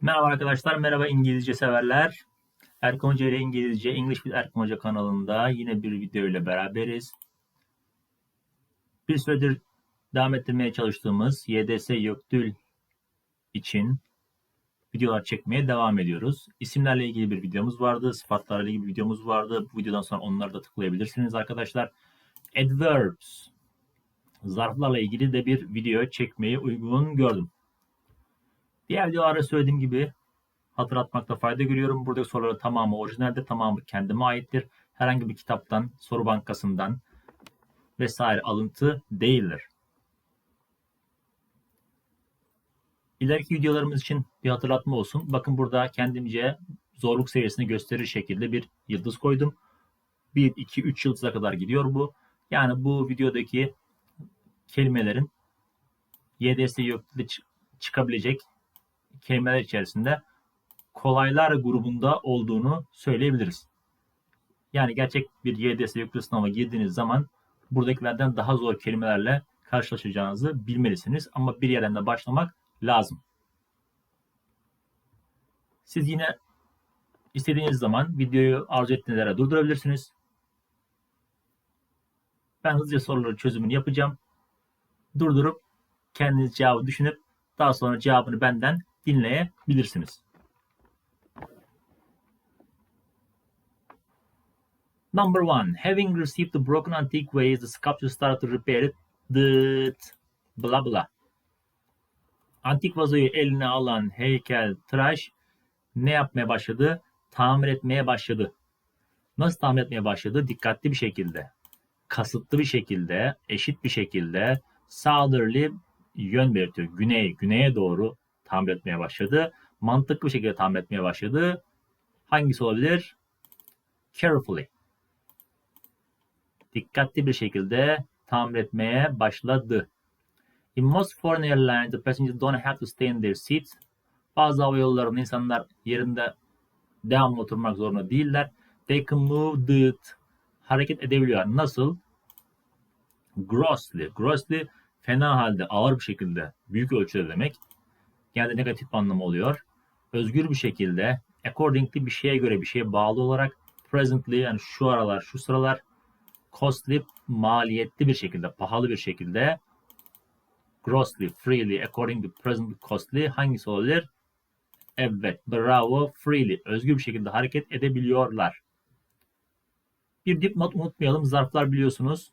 Merhaba arkadaşlar, merhaba İngilizce severler. Erkan Hoca ile İngilizce, English with Erkan Hoca kanalında yine bir video ile beraberiz. Bir süredir devam ettirmeye çalıştığımız YDS Göktül için videolar çekmeye devam ediyoruz. İsimlerle ilgili bir videomuz vardı, sıfatlarla ilgili bir videomuz vardı. Bu videodan sonra onları da tıklayabilirsiniz arkadaşlar. Adverbs, zarflarla ilgili de bir video çekmeyi uygun gördüm. Diğer videolarda söylediğim gibi hatırlatmakta fayda görüyorum. Buradaki soruların tamamı orijinaldir, tamamı kendime aittir. Herhangi bir kitaptan, soru bankasından vesaire alıntı değildir. İleriki videolarımız için bir hatırlatma olsun. Bakın burada kendimce zorluk seviyesini gösterir şekilde bir yıldız koydum. 1, 2, 3 yıldıza kadar gidiyor bu. Yani bu videodaki kelimelerin YDS YÖK'te çıkabilecek kelimeler içerisinde kolaylar grubunda olduğunu söyleyebiliriz. Yani gerçek bir YDS yüklü sınava girdiğiniz zaman buradakilerden daha zor kelimelerle karşılaşacağınızı bilmelisiniz. Ama bir yerden de başlamak lazım. Siz yine istediğiniz zaman videoyu arzu ettiğiniz yere durdurabilirsiniz. Ben hızlıca soruları çözümünü yapacağım. Durdurup kendiniz cevabı düşünüp daha sonra cevabını benden dinleyebilirsiniz. Number one, having received the broken antique the sculptor started to repair it. The blah blah. Antik vazoyu eline alan heykel tıraş ne yapmaya başladı? Tamir etmeye başladı. Nasıl tamir etmeye başladı? Dikkatli bir şekilde, kasıtlı bir şekilde, eşit bir şekilde, southerly yön belirtiyor. Güney, güneye doğru tamir etmeye başladı. Mantıklı bir şekilde tamir etmeye başladı. Hangisi olabilir? Carefully. Dikkatli bir şekilde tamir etmeye başladı. In most foreign airlines, the passengers don't have to stay in their seats. Bazı hava yollarında insanlar yerinde devamlı oturmak zorunda değiller. They can move the hareket edebiliyor. Nasıl? Grossly. Grossly fena halde, ağır bir şekilde, büyük ölçüde demek genelde negatif anlamı oluyor. Özgür bir şekilde accordingly bir şeye göre bir şeye bağlı olarak presently yani şu aralar şu sıralar costly maliyetli bir şekilde pahalı bir şekilde grossly freely according to present costly hangisi olabilir? Evet bravo freely özgür bir şekilde hareket edebiliyorlar. Bir dipnot unutmayalım zarflar biliyorsunuz.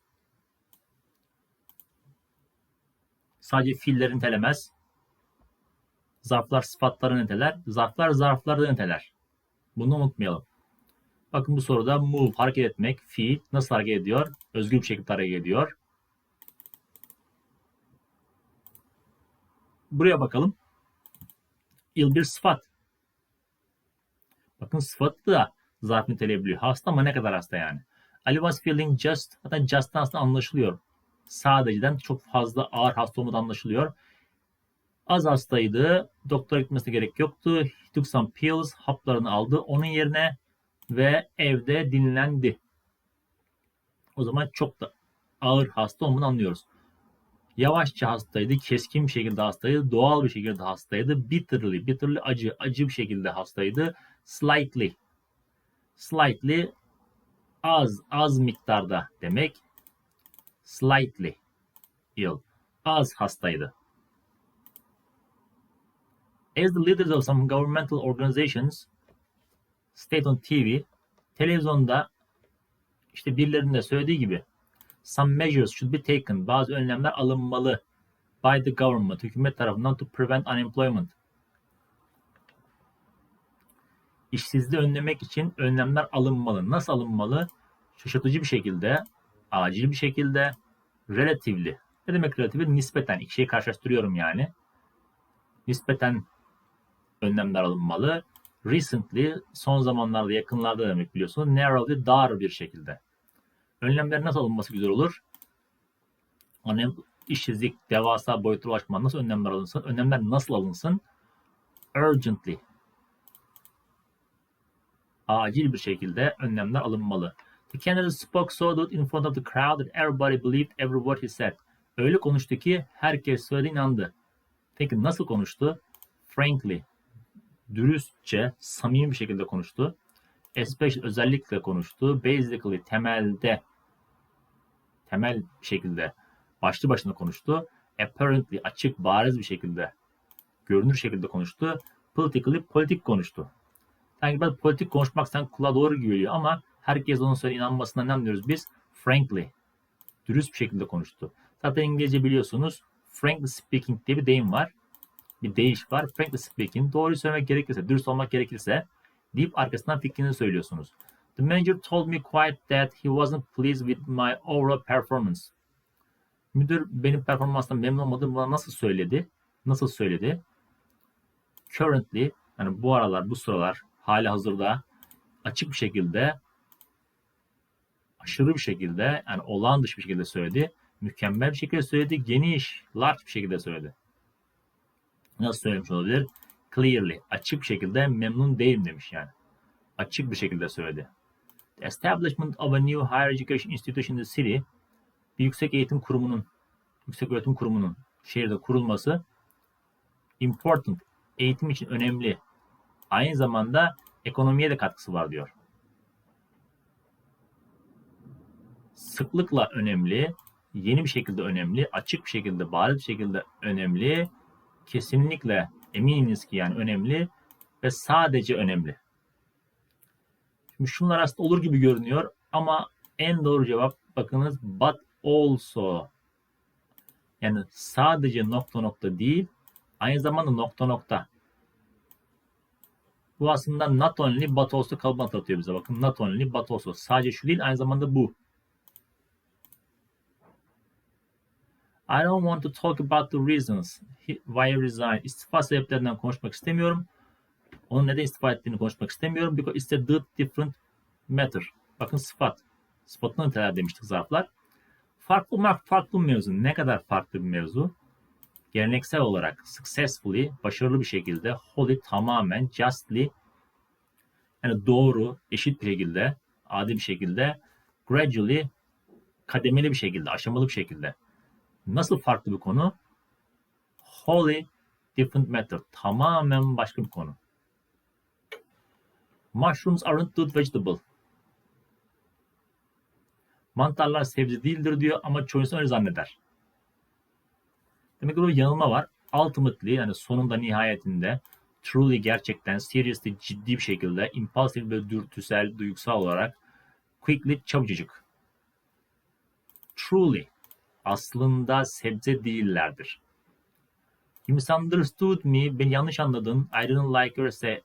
Sadece fiillerin telemez. Zarflar sıfatları niteler. Zarflar zarfları niteler. Bunu unutmayalım. Bakın bu soruda move hareket etmek, fiil nasıl hareket ediyor? Özgür bir şekilde hareket ediyor. Buraya bakalım. İl bir sıfat. Bakın sıfatı da zarf niteleyebiliyor. Hasta ama ne kadar hasta yani. Ali was feeling just. Hatta just'tan aslında anlaşılıyor. Sadece'den çok fazla ağır hasta olmadan anlaşılıyor. Az hastaydı. Doktora gitmesine gerek yoktu. He took some pills. Haplarını aldı. Onun yerine ve evde dinlendi. O zaman çok da ağır hasta olduğunu anlıyoruz. Yavaşça hastaydı, keskin bir şekilde hastaydı, doğal bir şekilde hastaydı. Bitterly, bitterly acı, acı bir şekilde hastaydı. Slightly, slightly az, az miktarda demek. Slightly ill, az hastaydı. As the leaders of some governmental organizations state on TV, televizyonda işte birilerinin de söylediği gibi some measures should be taken, bazı önlemler alınmalı by the government, hükümet tarafından to prevent unemployment. İşsizliği önlemek için önlemler alınmalı. Nasıl alınmalı? Şaşırtıcı bir şekilde, acil bir şekilde, relatively. Ne demek relatively? Nispeten. İki şeyi karşılaştırıyorum yani. Nispeten önlemler alınmalı. Recently, son zamanlarda, yakınlarda demek biliyorsunuz. Narrowly, dar bir şekilde. Önlemler nasıl alınması güzel olur? Hani işsizlik devasa boyutlara ulaşma nasıl önlemler alınsın? Önlemler nasıl alınsın? Urgently. Acil bir şekilde önlemler alınmalı. The candidate spoke so good in front of the crowd that everybody believed every word he said. Öyle konuştu ki herkes söylediğine inandı. Peki nasıl konuştu? Frankly, dürüstçe, samimi bir şekilde konuştu. Especially özellikle konuştu. Basically temelde temel şekilde başlı başına konuştu. Apparently açık, bariz bir şekilde görünür şekilde konuştu. Politically politik konuştu. Sanki biraz politik konuşmak sen kulağa doğru geliyor ama herkes onun söyle inanmasına ne anlıyoruz biz? Frankly. Dürüst bir şekilde konuştu. Zaten İngilizce biliyorsunuz frankly speaking diye bir deyim var. Bir deyiş var. Frankly speaking. Doğruyu söylemek gerekirse, dürüst olmak gerekirse deyip arkasından fikrini söylüyorsunuz. The manager told me quite that he wasn't pleased with my overall performance. Müdür benim performanstan memnun olmadığını bana nasıl söyledi? Nasıl söyledi? Currently, yani bu aralar, bu sıralar, hali hazırda açık bir şekilde aşırı bir şekilde yani olağan dışı bir şekilde söyledi. Mükemmel bir şekilde söyledi. Geniş, large bir şekilde söyledi. Nasıl söylemiş olabilir? Clearly, açık bir şekilde memnun değilim demiş yani. Açık bir şekilde söyledi. The establishment of a new higher education institution in the city bir yüksek eğitim kurumunun, yüksek öğretim kurumunun şehirde kurulması important, eğitim için önemli. Aynı zamanda ekonomiye de katkısı var diyor. Sıklıkla önemli, yeni bir şekilde önemli, açık bir şekilde, bariz bir şekilde önemli, kesinlikle eminiz ki yani önemli ve sadece önemli. Şimdi şunlar aslında olur gibi görünüyor ama en doğru cevap bakınız but also yani sadece nokta nokta değil aynı zamanda nokta nokta. Bu aslında not only but also kalıbını atlatıyor bize. Bakın not only but also. Sadece şu değil aynı zamanda bu. I don't want to talk about the reasons why I resigned. İstifa sebeplerinden konuşmak istemiyorum. Onun neden istifa ettiğini konuşmak istemiyorum. Because it's a different matter. Bakın sıfat. Sıfatını niteler demiştik zarflar. Farklı olmak farklı bir mevzu. Ne kadar farklı bir mevzu? Geleneksel olarak successfully, başarılı bir şekilde, wholly, tamamen, justly, yani doğru, eşit bir şekilde, adil bir şekilde, gradually, kademeli bir şekilde, aşamalı bir şekilde. Nasıl farklı bir konu? Wholly different matter. Tamamen başka bir konu. Mushrooms aren't good vegetable. Mantarlar sebze değildir diyor ama çoğu insan öyle zanneder. Demek ki burada yanılma var. Ultimately yani sonunda nihayetinde truly gerçekten seriously ciddi bir şekilde impulsive ve dürtüsel, duygusal olarak quickly çabucacık. Truly aslında sebze değillerdir. You misunderstood me. Beni yanlış anladın. I didn't like your essay.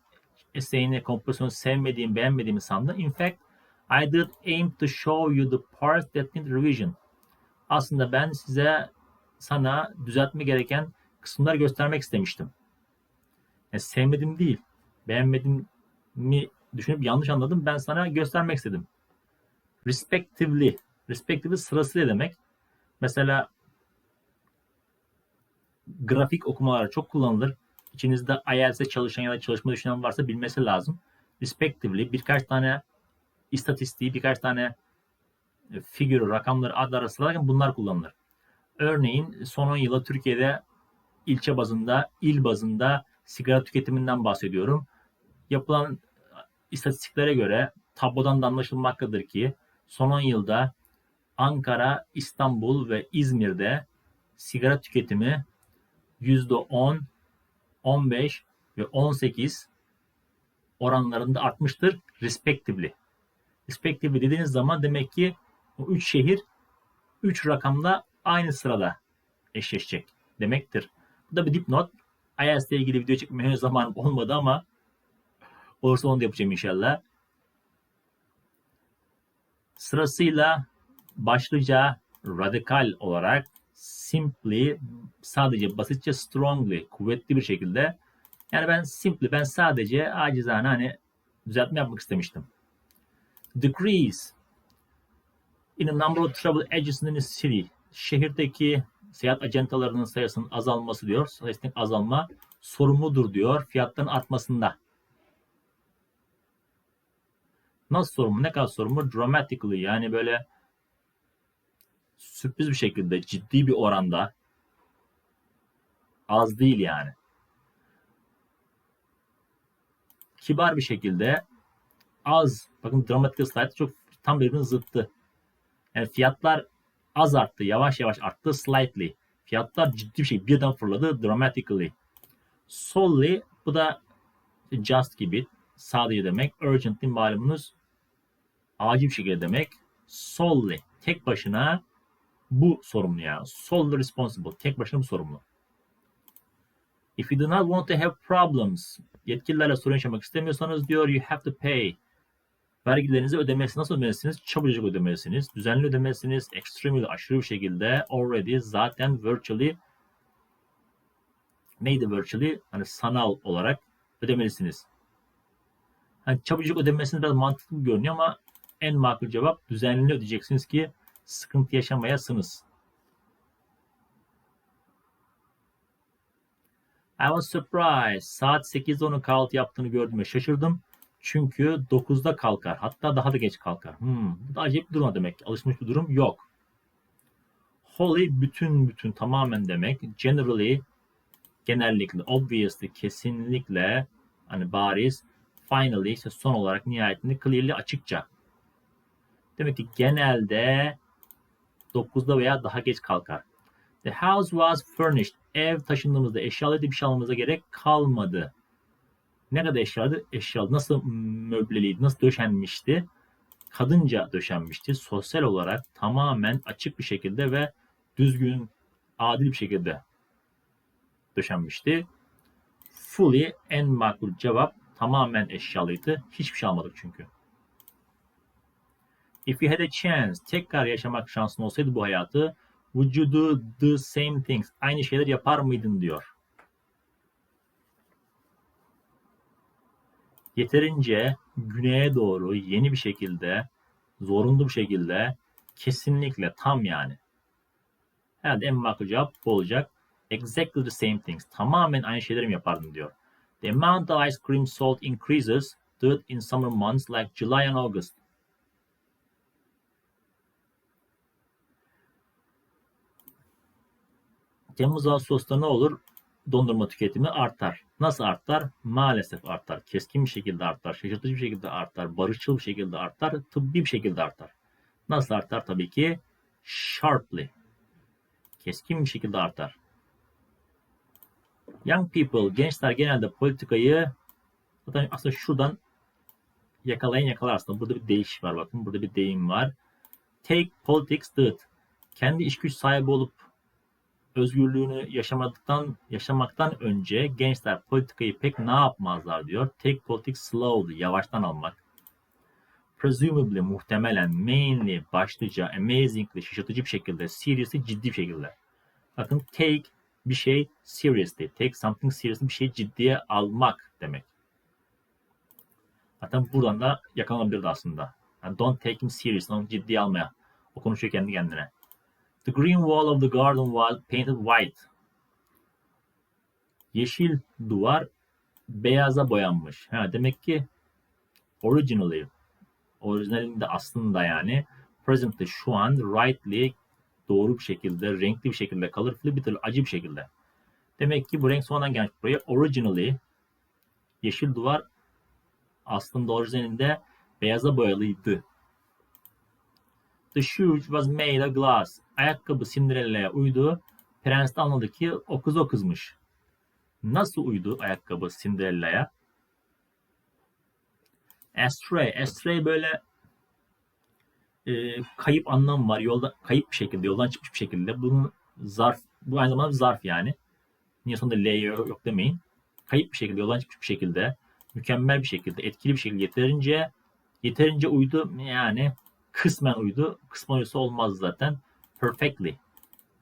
Essay'ini, kompozisyonu sevmediğim, beğenmediğimi sandın. In fact, I did aim to show you the parts that need revision. Aslında ben size sana düzeltme gereken kısımları göstermek istemiştim. Yani sevmedim değil, beğenmedim mi düşünüp yanlış anladım. Ben sana göstermek istedim. Respectively. Respectively sırası ne demek? Mesela grafik okumalar çok kullanılır. İçinizde IELTS'e çalışan ya da çalışma düşünen varsa bilmesi lazım. Respectively birkaç tane istatistiği, birkaç tane e, figürü, rakamları adlar arasında bunlar kullanılır. Örneğin son 10 yıla Türkiye'de ilçe bazında, il bazında sigara tüketiminden bahsediyorum. Yapılan istatistiklere göre tablodan da anlaşılmaktadır ki son 10 yılda Ankara, İstanbul ve İzmir'de sigara tüketimi %10, 15 ve 18 oranlarında artmıştır respectively. Respectively dediğiniz zaman demek ki o 3 şehir 3 rakamla aynı sırada eşleşecek demektir. Bu da bir dipnot. IELTS ile ilgili video çekmeye henüz zamanım olmadı ama olursa onu da yapacağım inşallah. Sırasıyla başlıca radikal olarak simply sadece basitçe strongly kuvvetli bir şekilde yani ben simply ben sadece acizane hani düzeltme yapmak istemiştim. Decrease in the number of travel agents in the city şehirdeki seyahat acentalarının sayısının azalması diyor. Sayısının azalma sorumludur diyor fiyatların artmasında. Nasıl sorumlu? Ne kadar sorumlu? Dramatically yani böyle sürpriz bir şekilde ciddi bir oranda az değil yani. kibar bir şekilde az bakın dramatik slide çok tam birbirinin zıttı. Yani fiyatlar az arttı, yavaş yavaş arttı slightly. Fiyatlar ciddi bir şey birden fırladı dramatically. Solely bu da just gibi sadece demek. Urgently malumunuz acil bir şekilde demek. Solely tek başına bu sorumlu yani. Solely responsible tek başına bu sorumlu. If you do not want to have problems, yetkililerle sorun yaşamak istemiyorsanız diyor you have to pay. Vergilerinizi ödemelisiniz. Nasıl ödemelisiniz? Çabucak ödemelisiniz. Düzenli ödemelisiniz. Extremely aşırı bir şekilde already zaten virtually neydi virtually? Hani sanal olarak ödemelisiniz. Hani çabucak ödemesiniz biraz mantıklı görünüyor ama en makul cevap düzenli ödeyeceksiniz ki sıkıntı yaşamayasınız. I was surprised. Saat 8'de onun kahvaltı yaptığını gördüm ve şaşırdım. Çünkü 9'da kalkar. Hatta daha da geç kalkar. Hmm, bu da acayip bir durum demek. Alışmış bir durum yok. Wholly bütün bütün tamamen demek. Generally genellikle, obviously kesinlikle hani bariz, finally ise son olarak nihayetinde clearly açıkça. Demek ki genelde 9'da veya daha geç kalkar. The house was furnished. Ev taşındığımızda eşyalıydı bir şey almamıza gerek kalmadı. Ne kadar eşyalı? Eşyalı. Nasıl möbleliydi? Nasıl döşenmişti? Kadınca döşenmişti. Sosyal olarak tamamen açık bir şekilde ve düzgün, adil bir şekilde döşenmişti. Fully en makul cevap tamamen eşyalıydı. Hiçbir şey almadık çünkü. If you had a chance, tekrar yaşamak şansın olsaydı bu hayatı, would you do the same things? Aynı şeyler yapar mıydın diyor. Yeterince güneye doğru yeni bir şekilde, zorunlu bir şekilde, kesinlikle tam yani. Herhalde en makul cevap bu olacak. Exactly the same things. Tamamen aynı şeyleri mi yapardım diyor. The amount of ice cream sold increases did in summer months like July and August. Temmuz Ağustos'ta ne olur? Dondurma tüketimi artar. Nasıl artar? Maalesef artar. Keskin bir şekilde artar. Şaşırtıcı bir şekilde artar. Barışçıl bir şekilde artar. Tıbbi bir şekilde artar. Nasıl artar? Tabii ki sharply. Keskin bir şekilde artar. Young people, gençler genelde politikayı zaten aslında şuradan yakalayın yakalar aslında. Burada bir değiş var bakın. Burada bir deyim var. Take politics did. Kendi iş güç sahibi olup özgürlüğünü yaşamadıktan yaşamaktan önce gençler politikayı pek ne yapmazlar diyor. Take politics slowly, yavaştan almak. Presumably, muhtemelen, mainly, başlıca, amazingly, şaşırtıcı bir şekilde, seriously, ciddi bir şekilde. Bakın take bir şey seriously, take something seriously, bir şey ciddiye almak demek. Zaten buradan da yakalanabilirdi aslında. Yani don't take him seriously, onu ciddiye almaya. O konuşuyor kendi kendine. The green wall of the garden was painted white. Yeşil duvar beyaza boyanmış. Ha, demek ki originally, orijinalinde aslında yani presently şu an rightly doğru bir şekilde, renkli bir şekilde, colorful bir acı bir şekilde. Demek ki bu renk sonradan gelmiş buraya. Originally yeşil duvar aslında orijinalinde beyaza boyalıydı. The shoe was made of glass. Ayakkabı Cinderella'ya uydu. Prens de anladı ki o kız o kızmış. Nasıl uydu ayakkabı Cinderella'ya? Astray. Astray böyle e, kayıp anlamı var. Yolda kayıp bir şekilde, yoldan çıkmış bir şekilde. Bunun zarf, bu aynı zamanda bir zarf yani. Niye sonunda L yok demeyin. Kayıp bir şekilde, yoldan çıkmış bir şekilde, mükemmel bir şekilde, etkili bir şekilde yeterince yeterince uydu yani kısmen uydu. Kısmen uysa olmaz zaten. Perfectly.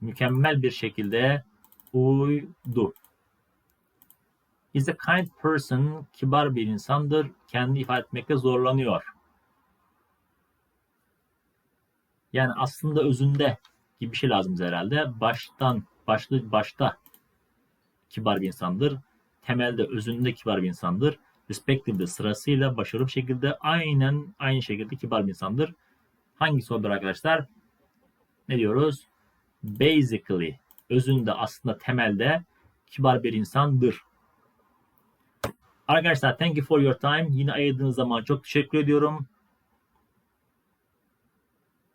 Mükemmel bir şekilde uydu. Is a kind person. Kibar bir insandır. Kendi ifade etmekte zorlanıyor. Yani aslında özünde gibi bir şey lazım herhalde. Baştan, başlı başta kibar bir insandır. Temelde özünde kibar bir insandır. Respectively sırasıyla başarılı bir şekilde aynen aynı şekilde kibar bir insandır. Hangisi olabilir arkadaşlar? Ne diyoruz? Basically özünde aslında temelde kibar bir insandır. Arkadaşlar thank you for your time. Yine ayırdığınız zaman çok teşekkür ediyorum.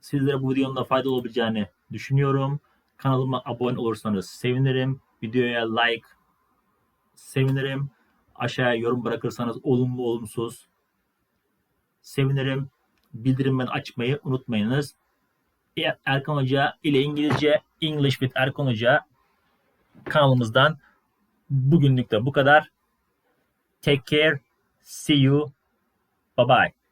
Sizlere bu videonun da faydalı olabileceğini düşünüyorum. Kanalıma abone olursanız sevinirim. Videoya like sevinirim. Aşağıya yorum bırakırsanız olumlu olumsuz sevinirim. Bildirimleri açmayı unutmayınız. Erkan Hoca ile İngilizce English with Erkan Hoca kanalımızdan bugünlük de bu kadar. Take care. See you. Bye bye.